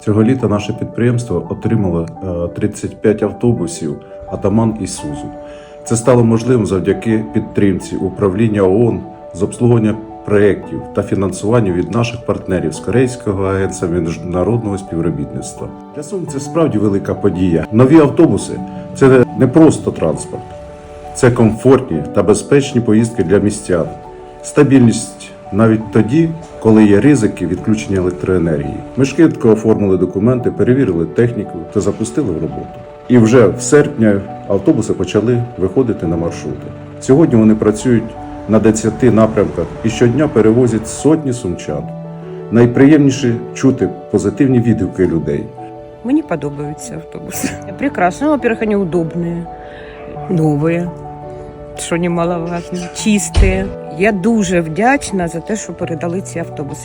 Цього літа наше підприємство отримало е, 35 автобусів Атаман Ісузу. Це стало можливим завдяки підтримці управління ООН з обслуговування проєктів та фінансуванню від наших партнерів з Корейського агентства міжнародного співробітництва. Для Сум це справді велика подія. Нові автобуси це не просто транспорт, це комфортні та безпечні поїздки для містян, стабільність навіть тоді, коли є ризики відключення електроенергії. Ми швидко оформили документи, перевірили техніку та запустили в роботу. І вже в серпні автобуси почали виходити на маршрути. Сьогодні вони працюють на 10 напрямках і щодня перевозять сотні сумчан. Найприємніше чути позитивні відгуки людей. Мені подобаються автобуси. Прекрасно. Ну, во-первых, они удобные, новые, що немаловажно, чисті. Я дуже вдячна за те, що передали ці автобуси.